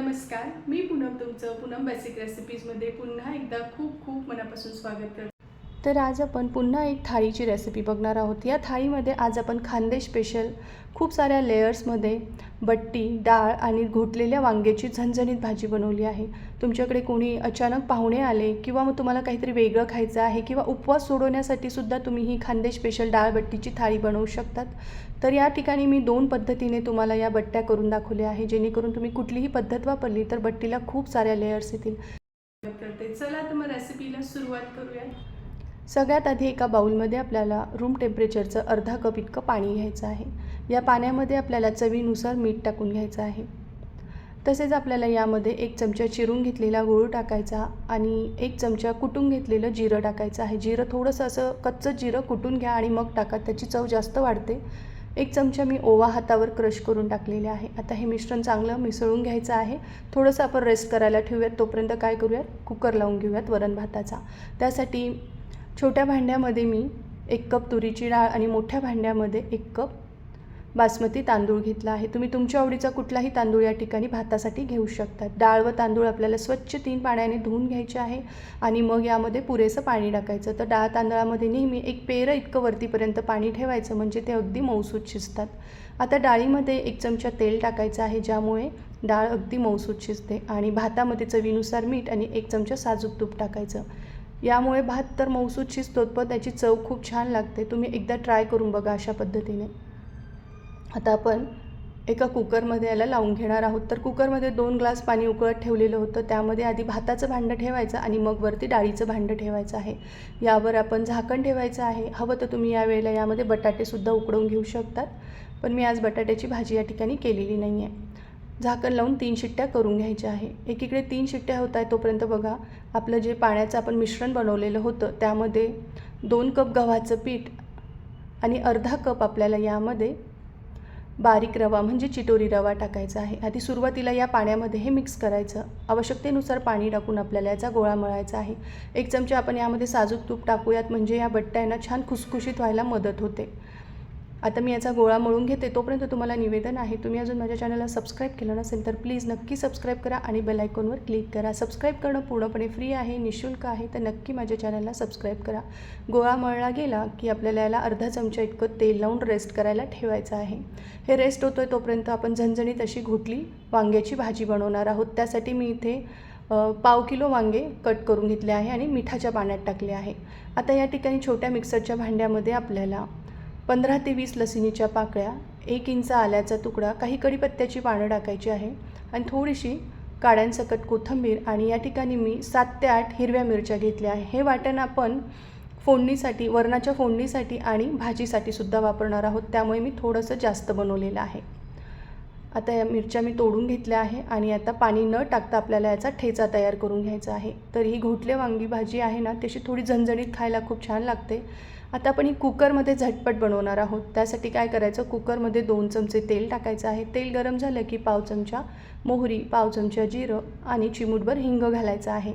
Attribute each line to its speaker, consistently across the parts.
Speaker 1: नमस्कार मी पूनम तुमचं पूनम बेसिक रेसिपीजमध्ये पुन्हा एकदा खूप खूप मनापासून स्वागत करते.
Speaker 2: तर आज आपण पुन्हा एक थाळीची रेसिपी बघणार आहोत. या थाळीमध्ये आज आपण खानदेश स्पेशल खूप साऱ्या लेयर्समध्ये बट्टी डाळ आणि घोटलेल्या वांग्याची झणझणीत भाजी बनवली आहे. तुमच्याकडे कोणी अचानक पाहुणे आले किंवा मग तुम्हाला काहीतरी वेगळं खायचं आहे किंवा उपवास सोडवण्यासाठी सुद्धा तुम्ही ही खानदेश स्पेशल डाळ बट्टीची थाळी बनवू शकतात तर या ठिकाणी मी दोन पद्धतीने तुम्हाला या बट्ट्या करून दाखवल्या आहे जेणेकरून तुम्ही कुठलीही पद्धत वापरली तर बट्टीला खूप साऱ्या लेयर्स येतील.
Speaker 1: करते चला तर मग रेसिपीला सुरुवात करूया.
Speaker 2: सगळ्यात आधी एका बाउलमध्ये आपल्याला रूम टेम्परेचरचं अर्धा कप इतकं पाणी घ्यायचं आहे. या पाण्यामध्ये आपल्याला चवीनुसार मीठ टाकून घ्यायचं आहे. तसेच आपल्याला यामध्ये एक चमचा चिरून घेतलेला गूळ टाकायचा आणि एक चमचा कुटून घेतलेलं जिरं टाकायचं आहे. जिरं थोडंसं असं कच्चं जिरं कुटून घ्या आणि मग टाका. त्याची चव जास्त वाढते. एक चमचा मी ओवा हातावर क्रश करून टाकलेले आहे. आता हे मिश्रण चांगलं मिसळून घ्यायचं आहे. थोडंसं आपण रेस्ट करायला ठेवूयात. तोपर्यंत काय करूयात? कुकर लावून घेऊयात वरण भाताचा. त्यासाठी छोट्या भांड्यामध्ये मी एक कप तुरीची डाळ आणि मोठ्या भांड्यामध्ये एक कप बासमती तांदूळ घेतला आहे. तुम्ही तुमच्या आवडीचा कुठलाही तांदूळ या ठिकाणी भातासाठी घेऊ शकतात डाळ व तांदूळ आपल्याला स्वच्छ तीन पाण्याने धुवून घ्यायचे आहे आणि मग यामध्ये पुरेसं पाणी टाकायचं. तर डाळ तांदळामध्ये नेहमी एक पेरं इतकं वरतीपर्यंत पाणी ठेवायचं म्हणजे ते अगदी मऊसूत शिजतात. आता डाळीमध्ये एक चमचा तेल टाकायचं आहे ज्यामुळे डाळ अगदी मऊसूत शिजते आणि भातामध्ये चवीनुसार मीठ आणि एक चमचा साजूक तूप टाकायचं. यामुळे भात तर मऊसूत शिजतो पण त्याची चव खूप छान लागते. तुम्ही एकदा ट्राय करून बघा अशा पद्धतीने. आता आपण एका कुकरमध्ये याला लावून घेणार आहोत. तर कुकरमध्ये दोन ग्लास पाणी उकळत ठेवलेलं होतं. त्यामध्ये आधी भाताचं भांडं ठेवायचं आणि मग वरती डाळीचं भांडं ठेवायचं आहे. यावर आपण झाकण ठेवायचं आहे. हवं तर तुम्ही यावेळेला यामध्ये बटाटेसुद्धा उकडवून घेऊ शकतात. पण मी आज बटाट्याची भाजी या ठिकाणी केलेली नाही आहे झाकण लावून तीन शिट्ट्या करून घ्यायच्या आहे. एकीकडे तीन शिट्ट्या होत आहे तोपर्यंत बघा आपलं जे पाण्याचं आपण मिश्रण बनवलेलं होतं त्यामध्ये दोन कप गव्हाचं पीठ आणि अर्धा कप आपल्याला यामध्ये बारीक रवा म्हणजे चिटोरी रवा टाकायचा आहे. आधी सुरुवातीला या पाण्यामध्ये हे मिक्स करायचं. आवश्यकतेनुसार पाणी टाकून आपल्याला याचा गोळा मळायचा आहे. एक चमचा आपण यामध्ये साजूक तूप टाकूयात म्हणजे या बट्ट्यांना छान खुसखुशीत व्हायला मदत होते. आता मी याचा गोळा मळून घेते तोपर्यंत तुम्हाला निवेदन आहे तुम्ही अजून माझ्या चॅनलला सबस्क्राईब केलं नसेल तर प्लीज नक्की सबस्क्राईब करा आणि बेल आयकॉनवर क्लिक करा. सबस्क्राईब करणं पूर्णपणे फ्री आहे निशुल्क आहे तर नक्की माझ्या चॅनलला सबस्क्राईब करा. गोळा मळला गेला की आपल्याला याला अर्धा चमचा इतकं तेल लावून रेस्ट करायला ठेवायचं आहे. हे रेस्ट होतो आहे तोपर्यंत आपण झणझणीत अशी घोटली वांग्याची भाजी बनवणार आहोत. त्यासाठी मी इथे पाव किलो वांगे कट करून घेतले आहे आणि मिठाच्या पाण्यात टाकले आहे. आता या ठिकाणी छोट्या मिक्सरच्या भांड्यामध्ये आपल्याला पंधरा ते वीस लसणीच्या पाकळ्या एक इंच आल्याचा तुकडा काही कढीपत्त्याची पानं टाकायची आहे आणि थोडीशी काड्यांसकट कोथिंबीर आणि या ठिकाणी मी सात ते आठ हिरव्या मिरच्या घेतल्या आहे. हे वाटण आपण फोडणीसाठी वरणाच्या फोडणीसाठी आणि भाजीसाठी सुद्धा वापरणार आहोत. त्यामुळे मी थोडंसं जास्त बनवलेलं आहे. आता या मिरच्या मी तोडून घेतल्या आहे आणि आता पाणी न टाकता आपल्याला याचा ठेचा तयार करून घ्यायचा आहे. तर ही घोटले वांगी भाजी आहे ना तशी थोडी झणझणीत खायला खूप छान लागते. आता आपण ही कुकरमध्ये झटपट बनवणार आहोत. त्यासाठी काय करायचं? कुकरमध्ये दोन चमचे तेल टाकायचं आहे. तेल गरम झालं की पाव चमचा मोहरी पाव चमचा जिरं आणि चिमूटभर हिंग घालायचं आहे.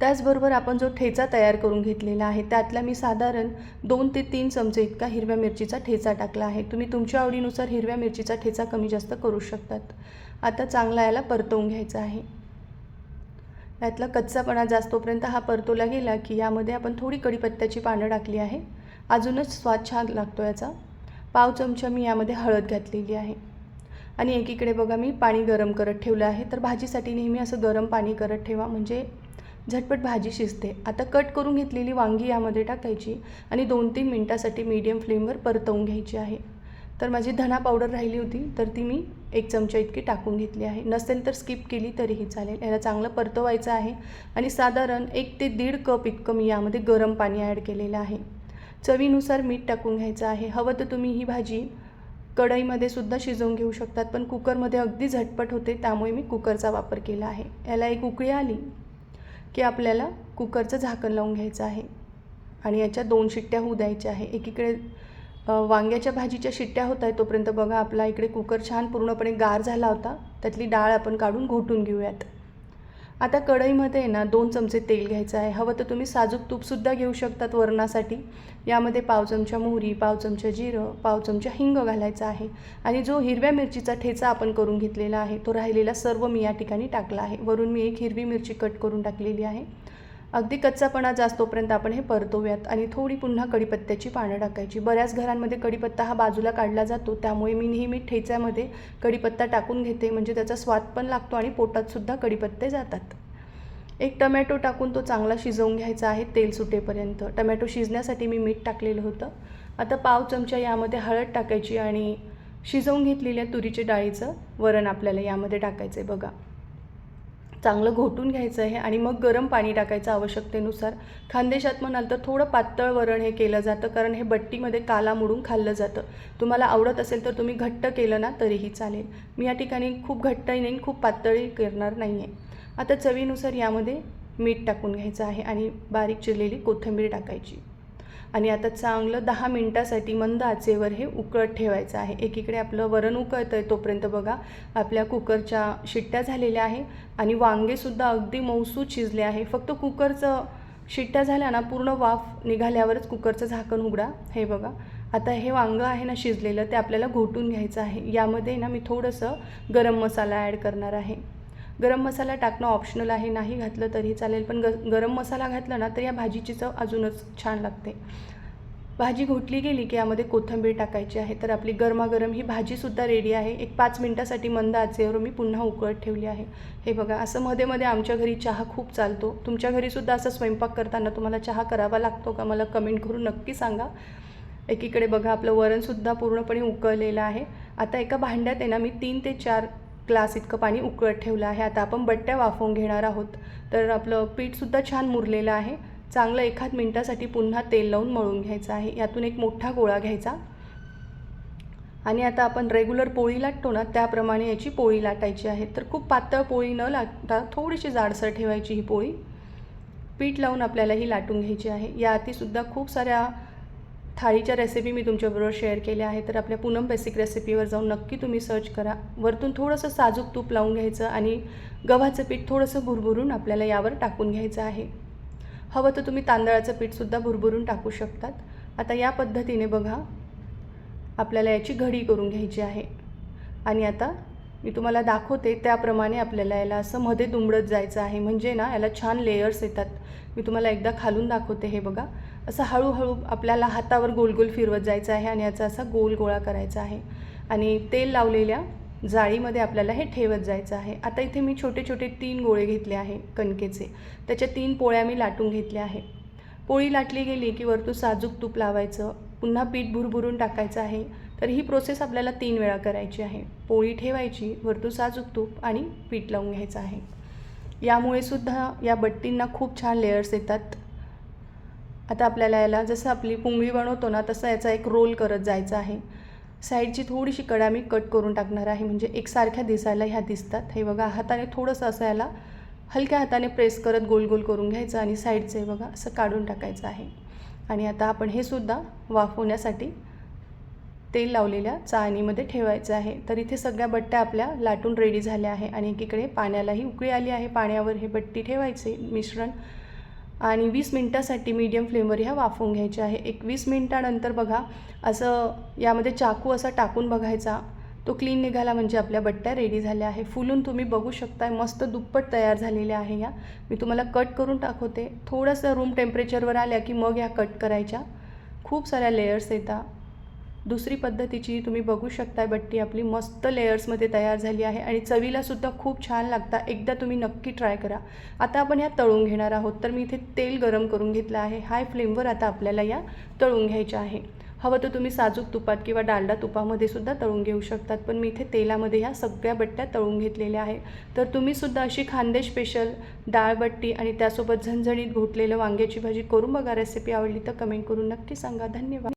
Speaker 2: त्याचबरोबर आपण जो ठेचा तयार करून घेतलेला आहे त्यातला मी साधारण दोन ते तीन चमचे इतका हिरव्या मिरचीचा ठेचा टाकला आहे. तुम्ही तुमच्या आवडीनुसार हिरव्या मिरचीचा ठेचा कमी जास्त करू शकतात. आता चांगला याला परतवून घ्यायचा आहे. यातला कच्चापणा जास्तोपर्यंत हा परतोला गेला की यामध्ये आपण थोडी कढीपत्त्याची पानं टाकली आहे. अजूनच स्वाद छान लागतो याचा. पाव चमचा मी यामध्ये हळद घातलेली आहे. आणि एकीकडे बघा मी पाणी गरम करत ठेवलं आहे. तर भाजीसाठी नेहमी असं गरम पाणी करत ठेवा. म्हणजे झटपट भाजी शिजते. आता कट करून घेतलेली वांगी यामध्ये टाकायची आणि दोन तीन मिनटासाठी मीडियम फ्लेमवर परतवून घ्यायची आहे. तर माझी धना पावडर राहिली होती. तर ती मी एक चमचा इतकी टाकून घेतली आहे. नसेल तर स्किप केली तरीही चालेल. याला चांगलं परतवायचं आहे आणि साधारण एक ते दीड कप इतकं मी यामध्ये गरम पाणी ॲड केलेलं आहे. चवीनुसार मीठ टाकून घ्यायचं आहे. हवं तर तुम्ही ही भाजी कढईमध्ये सुद्धा शिजवून घेऊ शकतात पण कुकरमध्ये अगदी झटपट होते त्यामुळे मी कुकरचा वापर केला आहे. याला एक उकळी आली की आपल्याला कुकरचं झाकण लावून घ्यायचं आहे आणि याच्या दोन शिट्ट्या होऊ द्यायच्या आहे. एकीकडे वांग्याच्या भाजीच्या शिट्ट्या होत आहेत तोपर्यंत बघा आपला इकडे कुकर छान पूर्णपणे गार झाला होता. त्यातली डाळ आपण काढून घोटून घेऊयात. आता कढईमध्ये आहे ना दोन चमचे तेल घ्यायचं आहे. हवं तर तुम्ही साजूक तूपसुद्धा घेऊ शकतात वरणासाठी. यामध्ये पाव चमचा मोहरी पाव चमचा जिरं पाव चमचा हिंग घालायचा आहे. आणि जो हिरव्या मिरचीचा ठेचा आपण करून घेतलेला आहे तो राहिलेला सर्व मी या ठिकाणी टाकला आहे. वरून मी एक हिरवी मिरची कट करून टाकलेली आहे. अगदी कच्चापणा जास्तोपर्यंत आपण हे परतूयात आणि थोडी पुन्हा कढीपत्त्याची पानं टाकायची. बऱ्याच घरांमध्ये कढीपत्ता हा बाजूला काढला जातो त्यामुळे मी नेहमी ठेच्यामध्ये कढीपत्ता टाकून घेते. म्हणजे त्याचा स्वाद पण लागतो आणि पोटातसुद्धा कढीपत्ते जातात. एक टमॅटो टाकून तो चांगला शिजवून घ्यायचा आहे तेल सुटेपर्यंत. टमॅटो शिजण्यासाठी मी मीठ टाकलेलं होतं. आता पाव चमचा यामध्ये हळद टाकायची आणि शिजवून घेतलेल्या तुरीच्या डाळीचं वरण आपल्याला यामध्ये टाकायचं आहे बघा. चांगलं घोटून घ्यायचं आहे आणि मग गरम पाणी टाकायचं आवश्यकतेनुसार. खानदेशात म्हणाल तर थोडं पातळ वरण हे केलं जातं कारण हे बट्टीमध्ये काला मोडून खाल्लं जातं. तुम्हाला आवडत असेल तर तुम्ही घट्ट केलं ना तरीही चालेल. मी या ठिकाणी खूप घट्टही नाही खूप पातळी करणार नाही आहे आता चवीनुसार यामध्ये मीठ टाकून घ्यायचं आहे आणि बारीक चिरलेली कोथिंबीर टाकायची. आणि आता चांगलं दहा मिनटासाठी मंद आचेवर हे उकळत ठेवायचं आहे. एकीकडे आपलं वरण उकळतं आहे तोपर्यंत बघा आपल्या कुकरच्या शिट्ट्या झालेल्या आहे आणि वांगेसुद्धा अगदी मौसूद शिजले आहे. फक्त कुकरचं शिट्ट्या झाल्या ना पूर्ण वाफ निघाल्यावरच कुकरचं झाकण उघडा. हे बघा आता हे वांगं आहे ना शिजलेलं ते आपल्याला घोटून घ्यायचं आहे. यामध्ये ना मी थोडंसं गरम मसाला ॲड करणार आहे. गरम मसाला टाकणं ऑप्शनल आहे. नाही घातलं तरी चालेल. पण ग गरम मसाला घातला ना तर या भाजीची चव अजूनच छान लागते. भाजी घोटली गेली की यामध्ये कोथिंबीर टाकायची आहे. तर आपली गरमागरम ही भाजीसुद्धा रेडी आहे. एक पाच मिनटासाठी मंद आचेवर मी पुन्हा उकळत ठेवली आहे. हे बघा असं मध्ये मध्ये आमच्या घरी चहा खूप चालतो. तुमच्या घरीसुद्धा असं स्वयंपाक करताना तुम्हाला चहा करावा लागतो का? मला कमेंट करून नक्की सांगा. एकीकडे बघा आपलं वरणसुद्धा पूर्णपणे उकळलेलं आहे. आता एका भांड्यात आहे ना मी तीन ते चार ग्लास इतकं पाणी उकळत ठेवलं आहे. आता आपण बट्ट्या वाफवून घेणार आहोत. तर आपलं पीठसुद्धा छान मुरलेलं आहे. चांगलं एखाद मिनटासाठी पुन्हा तेल लावून मळून घ्यायचं आहे. यातून एक मोठा गोळा घ्यायचा. आणि आता आपण रेग्युलर पोळी लाटतो ना त्याप्रमाणे याची पोळी लाटायची आहे. तर खूप पातळ पोळी न लाटता थोडीशी जाडसर ठेवायची ही पोळी. पीठ लावून आपल्याला ही लाटून घ्यायची आहे. या आतीसुद्धा खूप साऱ्या थाळीच्या रेसिपी मी तुमच्याबरोबर शेअर केल्या आहे तर आपल्या पूनम बेसिक रेसिपीवर जाऊन नक्की तुम्ही सर्च करा. वरतून थोडंसं साजूक तूप लावून घ्यायचं आणि गव्हाचं पीठ थोडंसं भुरभुरून आपल्याला यावर टाकून घ्यायचं आहे. हवं तर तुम्ही तांदळाचं पीठसुद्धा भुरभुरून टाकू शकतात. आता या पद्धतीने बघा आपल्याला याची घडी करून घ्यायची आहे. आणि आता मी तुम्हाला दाखवते त्याप्रमाणे आपल्याला याला असं मध्ये दुमडत जायचं आहे. म्हणजे ना याला छान लेयर्स येतात. मी तुम्हाला एकदा खालून दाखवते हे बघा. असं हळूहळू आपल्याला हातावर गोल गोल फिरवत जायचं आहे आणि याचा असा गोल गोळा करायचा आहे. आणि तेल लावलेल्या जाळीमध्ये आपल्याला हे ठेवत जायचं आहे. आता इथे मी छोटे छोटे तीन गोळे घेतले आहे कणकेचे. त्याच्या तीन पोळ्या मी लाटून घेतल्या आहे. पोळी लाटली गेली की वरतून साजूक तूप लावायचं पुन्हा पीठ भुरभुरून टाकायचं आहे तर ही प्रोसेस आपल्याला तीन वेळा करायची आहे. पोळी ठेवायची वरतून साजूक तूप आणि पीठ लावून घ्यायचं आहे. यामुळे सुद्धा या बट्टींना खूप छान लेयर्स येतात. आता आपल्याला याला जसं आपली पुंगळी बनवतो ना तसं याचा एक रोल करत जायचा आहे. साईडची थोडीशी कडा मी कट करून टाकणार आहे. म्हणजे एकसारख्या दिसायला ह्या दिसतात. हे बघा हाताने थोडंसं असं याला हलक्या हाताने प्रेस करत गोल गोल करून घ्यायचं आणि साईडचं हे बघा असं काढून टाकायचं आहे. आणि आता आपण हे सुद्धा वाफवण्यासाठी तेल लावलेल्या चाळणीमध्ये ठेवायचं आहे. तर इथे सगळ्या बट्ट्या आपल्या लाटून रेडी झाल्या आहे. आणि एकीकडे पाण्यालाही उकळी आली आहे. पाण्यावर हे बट्टी ठेवायचे मिश्रण. आणि वीस मिनटासाठी मीडियम फ्लेमवर ह्या वाफवून घ्यायच्या आहे. एक वीस मिनटानंतर बघा असं यामध्ये चाकू असा टाकून बघायचा. तो क्लीन निघाला म्हणजे आपल्या बट्ट्या रेडी झाल्या आहे. फुलून तुम्ही बघू शकताय मस्त दुप्पट तयार झालेल्या आहे या. मी तुम्हाला कट करून टाकवते थोडंसं रूम टेम्परेचरवर आल्या की मग ह्या कट करायच्या. खूप साऱ्या लेयर्स येतात. दुसरी पद्धतीची तुम्ही बघू शकताय बट्टी आपली मस्त लेयर्समध्ये तयार झाली आहे आणि चवीलासुद्धा खूप छान लागता. एकदा तुम्ही नक्की ट्राय करा. आता आपण ह्या तळून घेणार आहोत. तर मी इथे तेल गरम करून घेतलं आहे. हाय फ्लेमवर आता आपल्याला या तळून घ्यायच्या आहे. हवं तर तुम्ही साजूक तुपात किंवा डालडा तुपामध्ये सुद्धा तळून घेऊ शकतात. पण मी इथे तेलामध्ये ह्या सगळ्या बट्ट्या तळून घेतलेल्या आहे तर तुम्हीसुद्धा अशी खानदेश स्पेशल डाळबट्टी आणि त्यासोबत झणझणीत घोटलेलं वांग्याची भाजी करून बघा. रेसिपी आवडली तर कमेंट करून नक्की सांगा. धन्यवाद.